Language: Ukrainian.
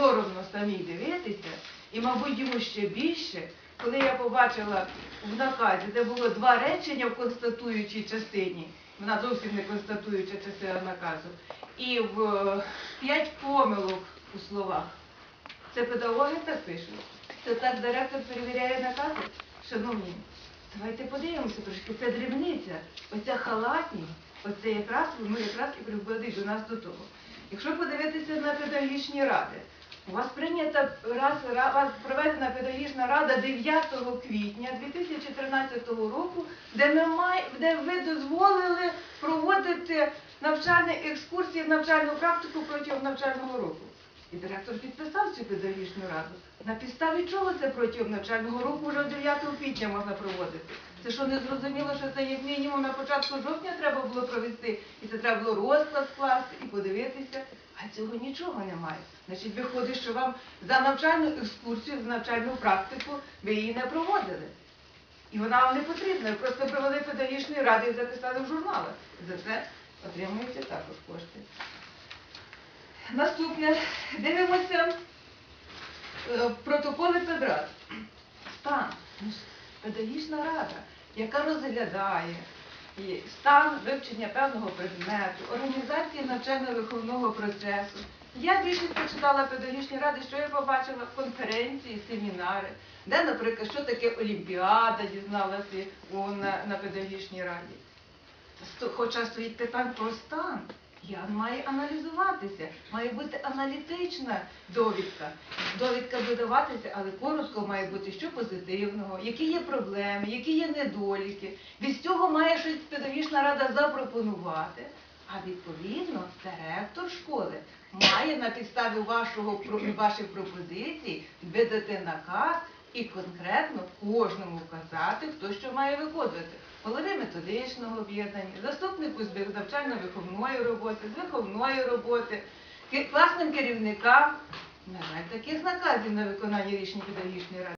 соромно самій дивитися, і, мабуть, йому ще більше, коли я побачила в наказі, де було два речення в констатуючій частині, вона зовсім не констатуюча частина наказу, і в е, п'ять помилок у словах. Це педагоги так пишуть. Це так директор перевіряє накази. Шановні, давайте подивимося трошки. Це дрібниця. Оця халатність, оце якраз воно якраз і приводить до нас до того. Якщо подивитися на педагогічні ради, у вас прийнята раз, ра- вас проведена педагогічна рада 9 квітня 2013 року, де ми май, де ви дозволили проводити навчальні екскурсії, навчальну практику протягом навчального року. І директор підписав цю педагогічну раду. На підставі чого це протягом навчального року вже 9 квітня можна проводити? Це що не зрозуміло, що це як мінімум на початку жовтня треба було провести, і це треба було розклад скласти і подивитися. А цього нічого немає. Значить, виходить, що вам за навчальну екскурсію, за навчальну практику ви її не проводили. І вона вам не потрібна. Просто провели педагогічну раду і записали в журналах. За це отримуєте також кошти. Наступне. Дивимося е, протоколи педрат. Стан. Педагогічна рада, яка розглядає стан вивчення певного предмету, організації навчально-виховного процесу. Я більше прочитала педагогічні ради, що я побачила конференції, семінари, де, наприклад, що таке Олімпіада, дізналася на, на педагогічній раді. Хоча стоїть питань про стан, я має аналізуватися, має бути аналітична довідка. Довідка видаватися, але коротко має бути що позитивного, які є проблеми, які є недоліки. Від цього має щось педагогічна рада запропонувати. А відповідно, директор школи має на підставі вашого ваших пропозицій видати наказ і конкретно кожному вказати, хто що має виконувати. Голови методичного об'єднання, заступнику з навчально-виховної роботи, з виховної роботи, класним керівникам. Немає таких наказів на виконання рішень педагогічної ради.